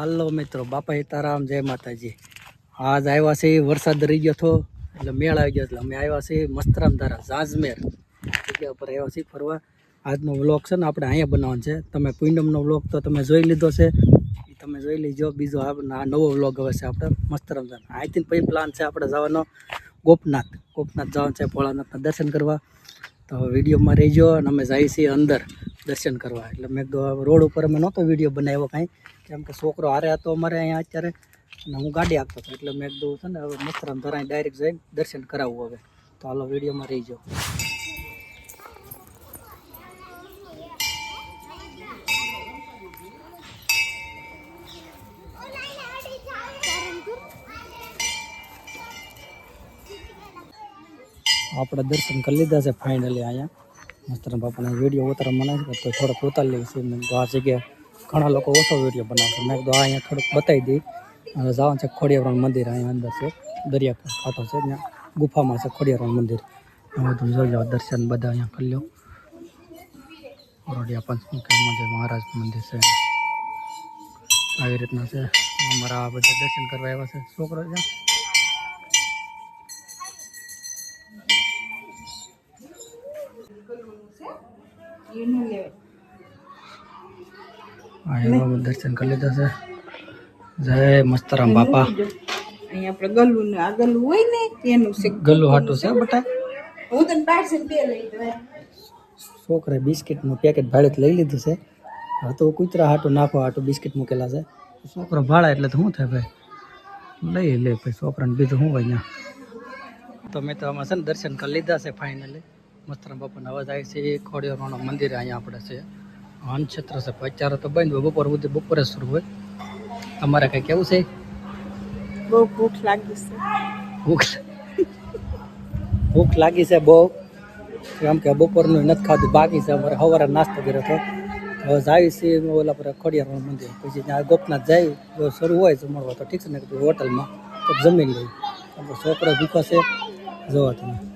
હાલો મિત્રો બાપા હિતારામ જય માતાજી. આજ આવ્યા છે, વરસાદ રહી ગયો હતો, એટલે મેળ આવી ગયો, એટલે અમે આવ્યા છીએ મસ્તરામ ધારા ઝાજમેર જગ્યા ઉપર આવ્યા છીએ ફરવા. આજનો વ્લોગ છે ને આપણે અહીંયા બનાવવાનો છે. તમે પૂનમનો વ્લોગ તો તમે જોઈ લીધો છે. એ તમે જોઈ લીજો. બીજો આ નવો વ્લોગ હવે છે આપણે, મસ્તરામ ધારા અહીંથી પછી પ્લાન છે આપણે જવાનો ગોપનાથ. ગોપનાથ જવાનું છે ભોળાનાથના દર્શન કરવા. તો વિડીયોમાં રહીજો અને અમે જઈએ છીએ અંદર. દર્શન કરવા. એટલે મેં રોડ ઉપર અમે નહોતો વીડિયો બનાવ્યો કાંઈ. કેમ કે છોકરો હારે હતો અમારે અહીંયા અત્યારે, અને હું ગાડી આપતો હતો. એટલે મેં કીધું, છે ને, હવે મસ્તરામ ધરાય ડાયરેક્ટ જઈને દર્શન કરાવવું હવે. તો હાલો, વિડીયોમાં રહી જાઓ. આપણે દર્શન કરી લીધા છે ફાઇનલી અહીંયા. મસ્તરામ બાપાના વીડિયો ઉતારવા મને છે, તો થોડોક ઉતારી લઈએ આ જગ્યાએ ઘણા લોકો ઓછો વીડિયો બનાવશે મેં કીધું આ અહીંયા થોડુંક બતાવી દઈ અને જવાનું છે ખોડિયારણ મંદિર, અહીંયા અંદર છે દરિયા કાંઠો છે. ત્યાં ગુફામાં છે ખોડિયારણ મંદિર. એમાં બધું જોઈ લો, દર્શન બધા અહીંયા કરી લો. ઓરડિયા પંચમુખી મંદિર, મહારાજ મંદિર છે. આવી રીતના છે. અમારા બધા દર્શન કરવા આવ્યા છે. છોકરો છે? અહીંયા દર્શન કરી લીધા છે. જય મસ્તરામ બાપા. અહીંયા આપણે ગલું ને આ હોય ને એનું છે ગલું હાટું છે બટા? હું તને પાર્સલ બે લઈ દઉં છોકરાએ બિસ્કિટનું પેકેટ ભાડે લઈ લીધું છે. હવે તો કૂતરા હાટું નાખો હાટું બિસ્કિટ મૂકેલા છે. છોકરો ભાડા એટલે તો શું થાય ભાઈ? લઈ લે ભાઈ છોકરાને બીજું શું હોય અહીંયા તો મેં તો આમાં છે ને દર્શન કરી લીધા છે ફાઇનલી મસ્તરામ બાપાના અવાજ આવે છે ખોડિયારવાનું મંદિર અહીંયા આપણે છે અનક્ષેત્ર છે પણ અત્યારે તો બંધ હોય બપોર સુધી બપોરે શરૂ હોય તમારે કંઈ કેવું છે બહુ ભૂખ લાગી છે ભૂખ ભૂખ લાગી છે બહુ કેમ કે બપોરનું નથી ખાધું બાકી છે અમારે સવારે નાસ્તો કર્યો હતો હવે જાય છે ઓલા પર ખોડિયાર મંદિર પછી ત્યાં ગોપનાથ જાય જો શરૂ હોય જમણવા તો ઠીક છે ને કીધું હોટલમાં તો જમી લઈ આપણો છોકરો ભૂખો છે જોવા તમે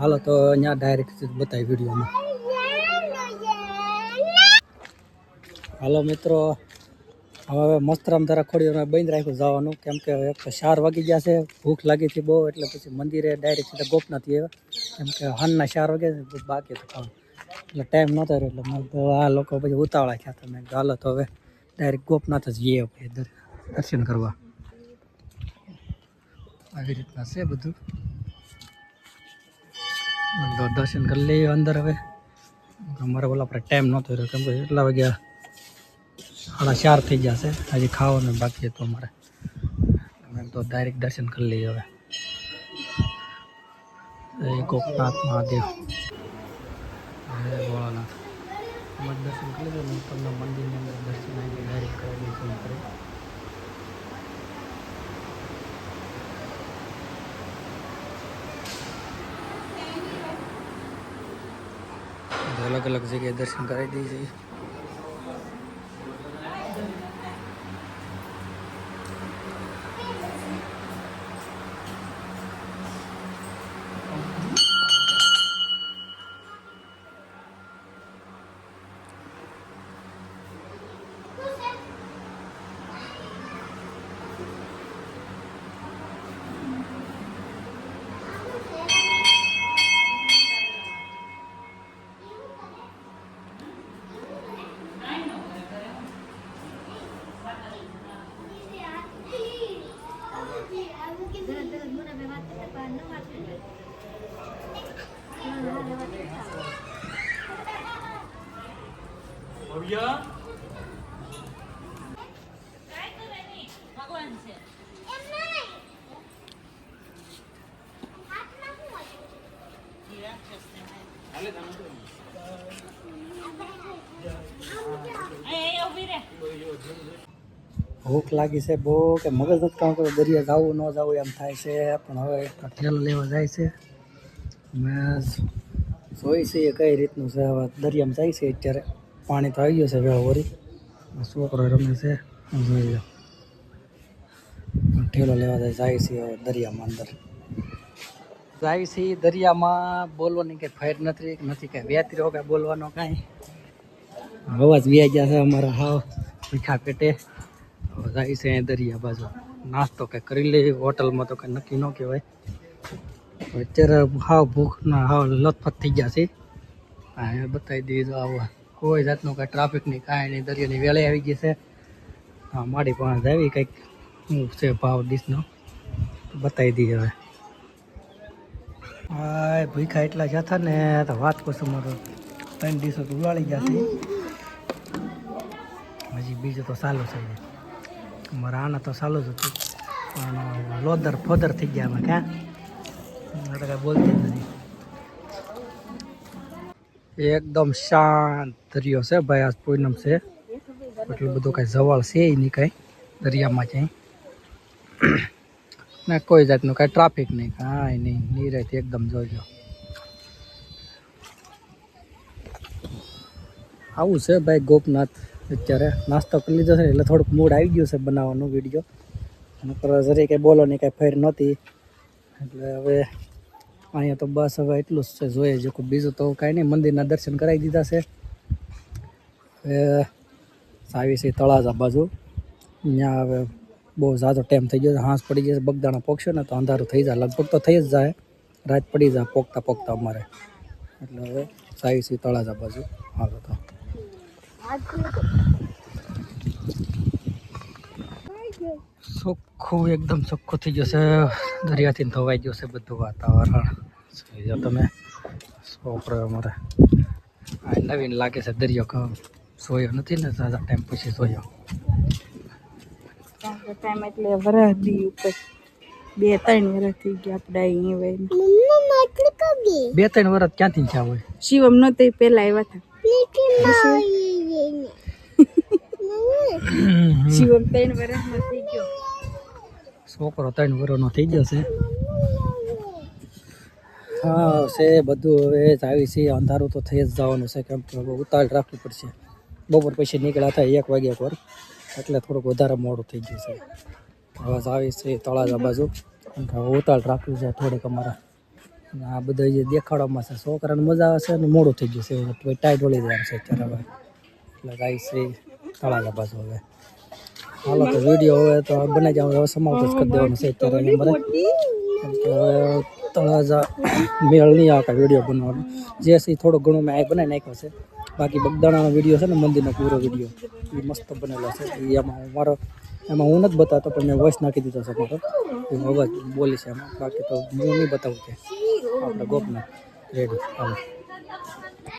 હાલો, તો અહીંયા ડાયરેક્ટ બતાવી વિડીયોમાં. હાલો, મિત્રો. હવે મસ્તરામ ધારા ખોડીઓને બંધ રાખ્યું જવાનું. કેમ કે એક તો ચાર વાગી ગયા છે. ભૂખ લાગી હતી બહુ, એટલે પછી મંદિરે ડાયરેક્ટ સીધા ગોપનાથ આવ્યા. કેમ કે હાનના ચાર વાગે બાકી તો ખાવાનું. એટલે ટાઈમ નહોતો રહ્યો, એટલે મને આ લોકો પછી ઉતાવળા થયા હતા. હાલો, તો હવે ડાયરેક્ટ ગોપનાથ જ જઈએ દર્શન કરવા. આવી રીતના છે બધું. દર્શન કરી લઈએ અંદર હવે. અમારે ઓલા આપણે ટાઈમ નહોતો રહ્યો. કેમ કે એટલા વાગ્યા સાડા ચાર થઈ જશે. હજી ખાવાનું બાકી હતું અમારે. અમે તો ડાયરેક્ટ દર્શન કરી લઈએ હવે. ગોપનાથ મહાદેવ. ભોળાનાથ. દર્શન કરી લીધું ને તમને મંદિરની અંદર દર્શન આવી ડાયરેક્ટ કરી દઈશું અલગ અલગ જગ્યાએ દર્શન કરાવી દઈએ છીએ. ભૂખ લાગી છે બહુ કે મગજ નથી કામ કરે દરિયા જવું ન જવું એમ થાય છે, પણ હવે ઠેલો લેવા જાય છે. મેં જોઈ છે કઈ રીતનું છે, હવે દરિયામાં જાય છે અત્યારે. પાણી તો આવી ગયું છે વેળો વરી. છોકરો રમે છે. જોઈ લો. ઠેલો લેવા જાય જાય છે દરિયામાં અંદર. જાય છે દરિયામાં, બોલવાની કંઈ ફાઇટ નથી નથી કાંઈ વ્યાતરીઓ કાંઈ બોલવાનો કાંઈ. અવાજ વ્યાઈ ગયા છે અમારા હાવ, ભીખા પેટે. જાય છે દરિયા બાજુ. નાસ્તો કંઈ કરી લે, હોટલમાં તો કંઈ નક્કી ન કહેવાય. અત્યારે હાવ ભૂખ ના હાવ લથપથ થઈ ગયા છે. હા બતાવી દઈએ આવું. કોઈ જાતનું કાંઈ ટ્રાફિક નહીં કાંઈ નહીં, દરિયાની વેળે આવી ગઈ છે. હા મારી પણ આવી કંઈક, શું છે ભાવ ડીશનો? બતાવી દઈએ હવે. હા ભૂખા એટલા જતા ને, તો વાત પૂછું મારો. ત્રણ ડીશો તો ઉલાળી છે. હજી બીજું તો સાલો છે. મારા આના તો સાલો જ હતું. પણ, લોદર ફોદર થઈ ગયા અમે, ક્યાં? એટલે કાંઈ બોલતી નથી. એકદમ શાંત દરિયો છે ભાઈ, આજ પૂનમ છે. એટલું બધું કાંઈ જવળ છે નહીં કાંઈ, દરિયામાં ક્યાંય. ને કોઈ જાતનું કાંઈ ટ્રાફિક નહીં, કાંઈ નહીં નિરાયત એકદમ જોજો આવું છે ભાઈ ગોપનાથ અત્યારે. નાસ્તો કરી લીધો છે એટલે થોડુંક મૂડ આવી ગયું છે બનાવવાનું વીડિયો જરી કંઈ બોલો નહીં કાંઈ ફેર નહોતી. એટલે હવે અહીંયા તો બસ હવે એટલું જ છે, જોઈએ જો બીજું તો કાંઈ નહીં, મંદિરના દર્શન કરાવી દીધા છે. આવી છે તળાજા બાજુ. ત્યાં હવે બહુ ઝાઝો ટાઈમ થઈ ગયો હાંસ પડી જશે બગદાણા પોકશે ને તો અંધારું થઈ જાય, લગભગ તો થઈ જ જાય, રાત પડી જાય પોકતા પોકતા અમારે. એટલે હવે સાવી છે તળાજા બાજુ. હાલો તો. ચોખ્ખું એકદમ ચોખ્ખું થઈ જશે. દરિયાથી ધોવાઈ જશે બધું વાતાવરણ. જો તમે. સોપરો અમારે. આ નવીન લાગે છે દરિયો કહો સોયો નથી ને સાદા ટાઈમ પછી સોયો. ટાઈમ એટલે વરસ ઉપર બે ત્રણ વરસ થઈ ગયા આપણે બે. ત્રણ વર્ષ ક્યાંથી હોય? શિવમ નતો એ પેલા આવ્યા હતા. શિવમ ત્રણ થઈ ગયો છોકરો ત્રણ વર્ષનો થઈ ગયો છે. હા, છે બધું હવે જ આવી છે. અંધારું તો થઈ જ જવાનું છે કેમ કે ઉતાળ રાખવી પડશે. બપોર પછી નીકળ્યા થાય એક વાગ્યા પર. એટલે થોડુંક વધારે મોડું થઈ ગયું છે. હવે આવી છે તળાજા બાજુ. કેમ કે ઉતાળ રાખવી છે થોડીક અમારે. આ બધા જે દેખાડવામાં છે, છોકરાને મજા આવે છે અને મોડું થઈ ગયું છે. ટાઈટ વળી જાય છે અત્યારે હવે. એટલે આવી છે તળાજા બાજુ હવે. હાલો તો વીડિયો હવે તો બનાવી જાય હવે સમાપ્ત જ કરી દેવાનો છે અત્યારે એને હવે તળાજા મેળ નહીં આવતા વીડિયો બનાવવાનો. જે છે થોડો ઘણો મેં આ બનાવી નાખ્યો છે. બાકી બગદાણાનો વીડિયો છે ને, મંદિરનો પૂરો વીડિયો, એ મસ્ત બનેલો છે. એ એમાં હું મારો, એમાં હું નથી બતાવતો, પણ મેં વોઇસ નાખી દીધો છે મારો. એ અવાજ બોલી છે એમાં. બાકી તો હું નહીં બતાવું છે આપણે ગોપના રેડી હાલો.